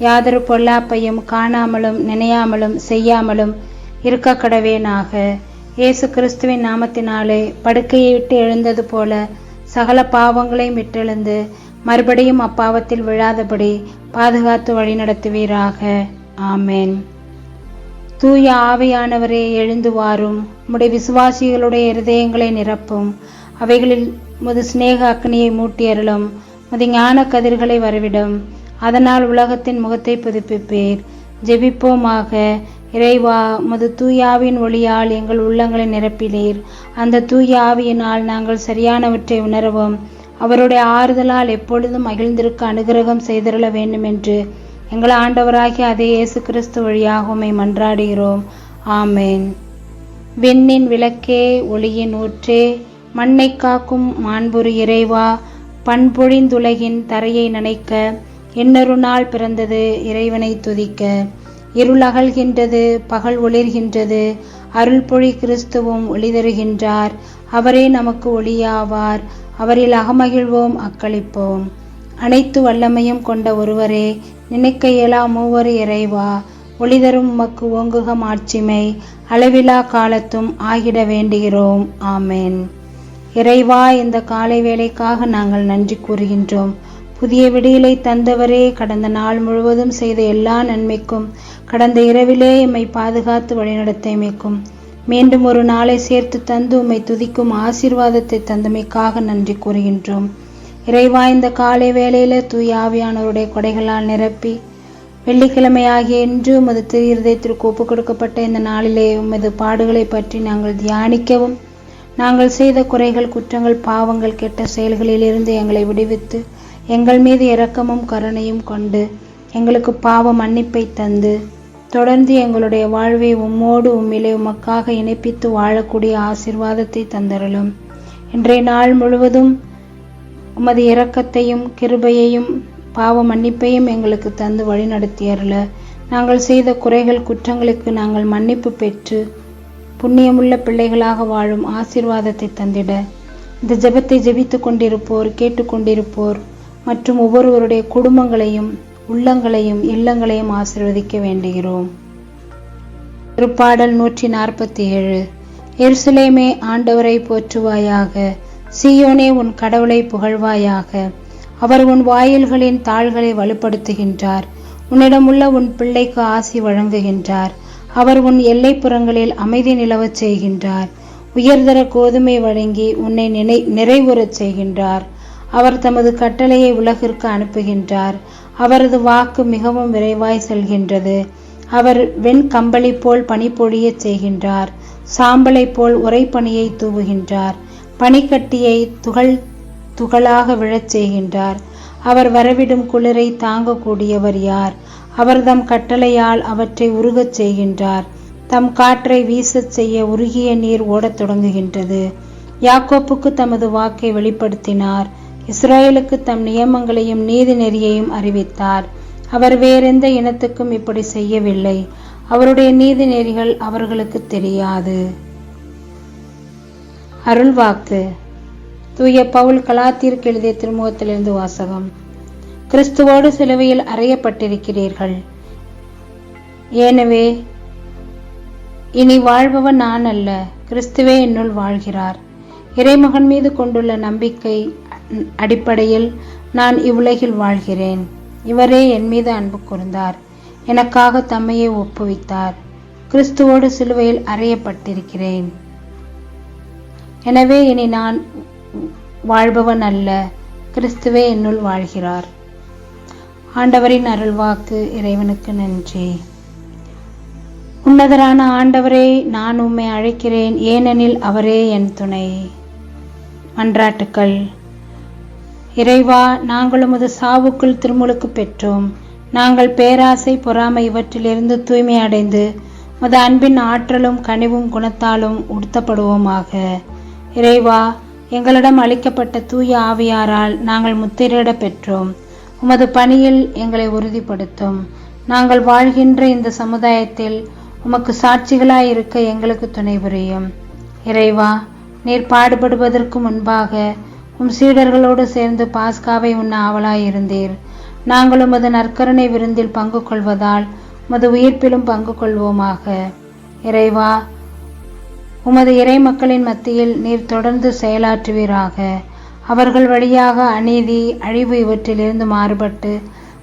யாதொரு பொல்லாப்பையும் காணாமலும் நினையாமலும் செய்யாமலும் இருக்க கடவேனாக இயேசு கிறிஸ்துவின் நாமத்தினாலே படுக்கையை விட்டு எழுந்தது போல சகல பாவங்களையும் விட்டெழுந்து மறுபடியும் அப்பாவத்தில் விழாதபடி பாதுகாத்து வழிநடத்துவீராக ஆமேன். தூய ஆவியானவரே எழுந்து வாரும். உம்முடைய விசுவாசிகளுடைய இருதயங்களை நிரப்பும். அவைகளில் முது சிநேக அக்னியை மூட்டியருளும். முது ஞான கதிர்களை வரவிடும். அதனால் உலகத்தின் முகத்தை புதுப்பிப்பீர். ஜெபிப்போமாக. இறைவா மது தூயாவின் ஒளியால் எங்கள் உள்ளங்களை நிரப்பினீர். அந்த தூய ஆவியினால் நாங்கள் சரியானவற்றை உணரவும். அவருடைய ஆறுதலால் எப்பொழுதும் மகிழ்ந்திருக்க அனுகிரகம் செய்திருள வேண்டும் என்று எங்கள் ஆண்டவராகிய அதே இயேசு கிறிஸ்து வழியாக மன்றாடுகிறோம். ஆமேன். விண்ணின் விளக்கே ஒளியின் ஊற்றே மண்ணை காக்கும் மாண்புரு இறைவா பண்பொழிந்துலகின் தரையை நனைக்க இன்னொரு நாள் பிறந்தது இறைவனை துதிக்க. இருள் அகழ்கின்றது பகல் ஒளிர்கின்றது. அருள்பொழி கிறிஸ்துவும் ஒளி தருகின்றார் அவரே நமக்கு ஒளியாவார். அவரில் அகமகிழ்வோம் அக்களிப்போம். அனைத்து வல்லமையும் கொண்ட ஒருவரே நினைக்க இயலா மூவர் இறைவா. ஒளிதரும் உமக்கு ஓங்குக மாட்சிமை அளவிலா காலத்தும் ஆகிட வேண்டுகிறோம். ஆமேன். இறைவா இந்த காலை வேலைக்காக நாங்கள் நன்றி கூறுகின்றோம். புதிய விடியலை தந்தவரே கடந்த நாள் முழுவதும் செய்த எல்லா நன்மைக்கும் கடந்த இரவிலே எம்மை பாதுகாத்து வழிநடத்தைமைக்கும் மீண்டும் ஒரு நாளை சேர்த்து தந்து உம்மை துதிக்கும் ஆசீர்வாதத்தை தந்தமைக்காக நன்றி கூறுகின்றோம். இறைவா இந்த காலை வேளையில தூயாவியானவருடைய கொடைகளால் நிரப்பி வெள்ளிக்கிழமையாகிய இன்று உமது திரு இருதயத்திற்கு ஒப்புக் கொடுக்கப்பட்ட இந்த நாளிலே உமது பாடுகளை பற்றி நாங்கள் தியானிக்கவும் நாங்கள் செய்த குறைகள் குற்றங்கள் பாவங்கள் கெட்ட செயல்களிலிருந்து எங்களை விடுவித்து எங்கள் மீது இரக்கமும் கருணையும் கொண்டு எங்களுக்கு பாவ மன்னிப்பை தந்து தொடர்ந்து எங்களுடைய வாழ்வை உம்மோடு உம்மிலே உமக்காக இணைப்பித்து வாழக்கூடிய ஆசிர்வாதத்தை தந்தருளும். இன்றைய நாள் முழுவதும் உமது இரக்கத்தையும் கிருபையையும் பாவ மன்னிப்பையும் எங்களுக்கு தந்து வழிநடத்தியருள. நாங்கள் செய்த குறைகள் குற்றங்களுக்கு நாங்கள் மன்னிப்பு பெற்று புண்ணியமுள்ள பிள்ளைகளாக வாழும் ஆசிர்வாதத்தை தந்திட. இந்த ஜெபத்தை ஜெபித்து கொண்டிருப்போர் கேட்டுக்கொண்டிருப்போர் மற்றும் ஒவ்வொருவருடைய குடும்பங்களையும் உள்ளங்களையும் இல்லங்களையும் ஆசிர்வதிக்க வேண்டுகிறோம். திருப்பாடல் நூற்றி நாற்பத்தி ஏழு எருசலேமே ஆண்டவரை போற்றுவாயாக சீயோனே உன் கடவுளை புகழ்வாயாக அவர் உன் வாயில்களின் தாள்களை வலுப்படுத்துகின்றார். உன்னிடமுள்ள உன் பிள்ளைக்கு ஆசி வழங்குகின்றார். அவர் உன் எல்லைப்புறங்களில் அமைதி நிலவச் செய்கின்றார். உயர்தர கோதுமை வழங்கி உன்னை நினை நிறைவுறச் செய்கின்றார். அவர் தமது கட்டளையை உலகிற்கு அனுப்புகின்றார். அவரது வாக்கு மிகவும் விரைவாய் செல்கின்றது. அவர் வெண்கம்பளி போல் பனிப்பொழியச் செய்கின்றார். சாம்பலை போல் உரைப்பணியை தூவுகின்றார். பனிக்கட்டியை துகள் துகளாக விழச் செய்கின்றார். அவர் வரவிடும் குளிரை தாங்கக்கூடியவர் யார்? அவர் தம் கட்டளையால் அவற்றை உருகச் செய்கின்றார். தம் காற்றை வீசச் செய்ய உருகிய நீர் ஓடத் தொடங்குகின்றது. யாக்கோப்புக்கு தமது வாக்கை வெளிப்படுத்தினார். இஸ்ரேலுக்கு தம் நியமங்களையும் நீதி நெறியையும் அறிவித்தார். அவர் வேறெந்த இனத்துக்கும் இப்படி செய்யவில்லை. அவருடைய நீதி நெறிகள் அவர்களுக்கு தெரியாது. அருள்வாக்கு. தூய பவுல் கலாத்திற்கு எழுதிய திருமுகத்திலிருந்து வாசகம். கிறிஸ்துவோடு சிலுவையில் அறையப்பட்டிருக்கிறீர்கள். எனவே இனி வாழ்பவன் நான் அல்ல கிறிஸ்துவே என்னுள் வாழ்கிறார். இறைமகன் மீது கொண்டுள்ள நம்பிக்கை அடிப்படையில் நான் இவ்வுலகில் வாழ்கிறேன். இவரே என் மீது அன்பு கூர்ந்தார். எனக்காக தம்மையை ஒப்புவித்தார். கிறிஸ்துவோடு சிலுவையில் அறையப்பட்டிருக்கிறேன். எனவே இனி நான் வாழ்பவன் அல்ல. கிறிஸ்துவே என்னுள் வாழ்கிறார். ஆண்டவரின் அருள்வாக்கு இறைவனுக்கு நன்றி. உன்னதரான ஆண்டவரே நான் உம்மை அழைக்கிறேன். ஏனெனில் அவரே என் துணை. மன்றாட்டுக்கள். இறைவா நாங்கள் உமது சாவுக்குள் திருமுழுக்கு பெற்றோம். நாங்கள் பேராசை பொறாமை இவற்றிலிருந்து தூய்மை அடைந்து உமது அன்பின் ஆற்றலும் கனிவும் குணத்தாலும் உடுத்தப்படுவோமாக. இறைவா எங்களிடம் அளிக்கப்பட்ட தூய ஆவியாரால் நாங்கள் முத்திரையிட பெற்றோம். உமது பணியில் எங்களை உறுதிப்படுத்தும். நாங்கள் வாழ்கின்ற இந்த சமுதாயத்தில் உமக்கு சாட்சிகளாய் இருக்க எங்களுக்கு துணை புரியும். இறைவா நீர் பாடுபடுவதற்கு முன்பாக உம் சீடர்களோடு சேர்ந்து பாஸ்காவை உண்ண ஆவலாயிருந்தீர். நாங்கள் உமது நற்கருணை விருந்தில் பங்கு கொள்வதால் உமது உயிர்ப்பிலும் பங்கு கொள்வோமாக. இறைவா உமது இறை மக்களின் மத்தியில் நீர் தொடர்ந்து செயலாற்றுவீராக. அவர்கள் வழியாக அநீதி அழிவு இவற்றிலிருந்து மாறுபட்டு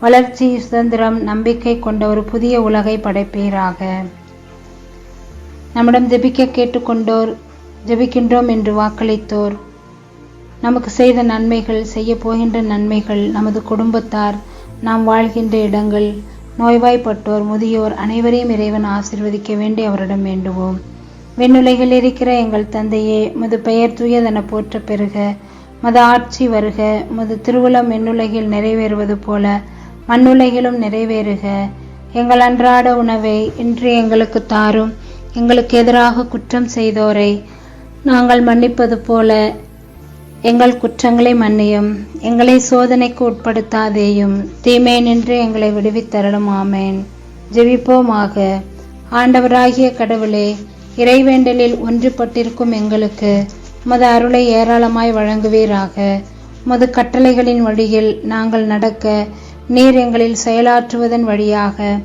வளர்ச்சி சுதந்திரம் நம்பிக்கை கொண்ட ஒரு புதிய உலகை படைப்பீராக. நம்மிடம் ஜெபிக்க கேட்டுக்கொண்டோர் ஜெபிக்கின்றோம் என்று வாக்களித்தோர் நமக்கு செய்த நன்மைகள் செய்ய போகின்ற நன்மைகள் நமது குடும்பத்தார் நாம் வாழ்கின்ற இடங்கள் நோய்வாய்ப்பட்டோர் முதியோர் அனைவரையும் இறைவன் ஆசிர்வதிக்க வேண்டி அவரிடம் வேண்டுவோம். விண்ணுலகில் இருக்கிற எங்கள் தந்தையே முது பெயர் தூயதென போற்ற பெறுக மது ஆட்சி வருக முது திருவுளம் விண்ணுலகில் நிறைவேறுவது போல மண்ணுலகிலும் நிறைவேறுக. எங்கள் அன்றாட உணவை இன்று எங்களுக்கு தாரும் எங்களுக்கு எதிராக குற்றம் செய்தோரை நாங்கள் மன்னிப்பது போல எங்கள் குற்றங்களை மன்னியும் எங்களை சோதனைக்கு உட்படுத்தாதேயும் தீமை நின்று எங்களை விடுவித்தரலும் ஆமேன். ஜெபிப்போமாக. ஆண்டவராகிய கடவுளே இறைவேண்டலில் ஒன்றுபட்டிருக்கும் எங்களுக்கு மது அருளை ஏராளமாய் வழங்குவீராக. மது கட்டளைகளின் வழியில் நாங்கள் நடக்க நீர் எங்களில் செயலாற்றுவதன் வழியாக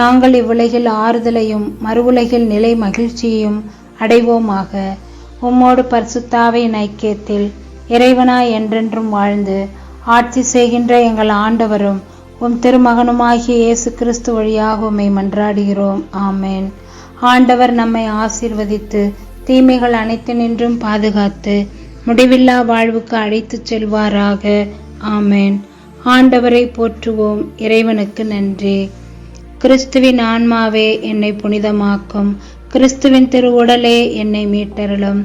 நாங்கள் இவ்வுலகில் ஆறுதலையும் மறுவுலகில் நிலை மகிழ்ச்சியையும் அடைவோமாக. உம்மோடு பர்சுத்தாவை ஐக்கியத்தில் இறைவனாய் என்றென்றும் வாழ்ந்து ஆட்சி செய்கின்ற எங்கள் ஆண்டவரும் உம் திருமகனுமாகிய இயேசு கிறிஸ்து வழியாக உம்மை மன்றாடுகிறோம். ஆமேன். ஆண்டவர் நம்மை ஆசீர்வதித்து தீமைகள் அனைத்து நின்றும் பாதுகாத்து முடிவில்லா வாழ்வுக்கு அழைத்துச் செல்வாராக. ஆமேன். ஆண்டவரை போற்றுவோம். இறைவனுக்கு நன்றி. கிறிஸ்துவின் ஆன்மாவே என்னை புனிதமாக்கும். கிறிஸ்துவின் திரு உடலே என்னை மீட்டருளும்.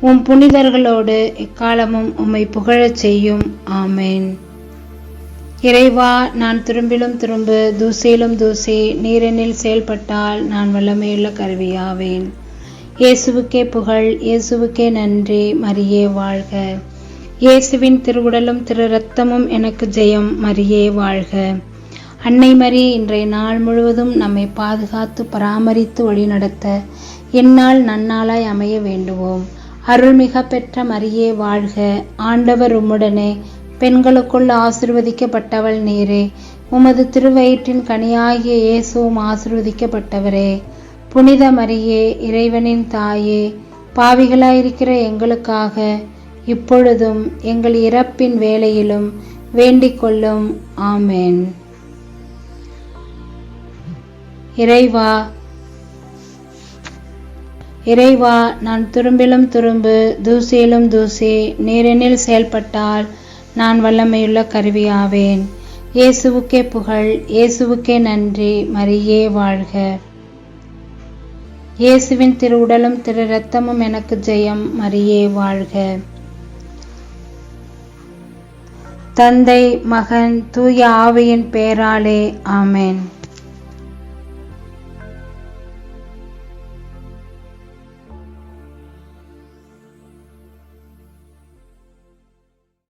உம் புனிதர்களோடு எக்காலமும் உம்மை புகழச் செய்யும். ஆமேன். இறைவா நான் திரும்பிலும் திரும்ப தூசியிலும் தூசி நீரெனில் செயல்பட்டால் நான் வல்லமையுள்ள கருவியாவேன். இயேசுவுக்கே புகழ் இயேசுவுக்கே நன்றி மரியே வாழ்க. இயேசுவின் திருவுடலும் திரு ரத்தமும் எனக்கு ஜெயம் மரியே வாழ்க. அன்னை மரி இன்றைய நாள் முழுவதும் நம்மை பாதுகாத்து பராமரித்து வழிநடத்த என்னால் நன்னாளாய் அமைய வேண்டுவோம். அருள்மிக பெற்ற மரியே வாழ்க. ஆண்டவர் உம்முடனே பெண்களுக்குள் ஆசிர்வதிக்கப்பட்டவள் நீரே. உமது திருவயிற்றின் கனியாகிய இயேசுவும் ஆசிர்வதிக்கப்பட்டவரே. புனித மரியே இறைவனின் தாயே பாவிகளாயிருக்கிற எங்களுக்காக இப்பொழுதும் எங்கள் இறப்பின் வேளையிலும் வேண்டிக் கொள்ளும் ஆமேன். இறைவா இறைவா நான் துரும்பிலும் துரும்பு தூசியிலும் தூசி நீரெனில் செயல்பட்டால் நான் வல்லமையுள்ள கருவியாவேன். இயேசுவுக்கே புகழ் இயேசுவுக்கே நன்றி மரியே வாழ்க. இயேசுவின் திரு உடலும் திரு ரத்தமும் எனக்கு ஜெயம் மரியே வாழ்க. தந்தை மகன் தூய ஆவியின் பெயராலே ஆமேன்.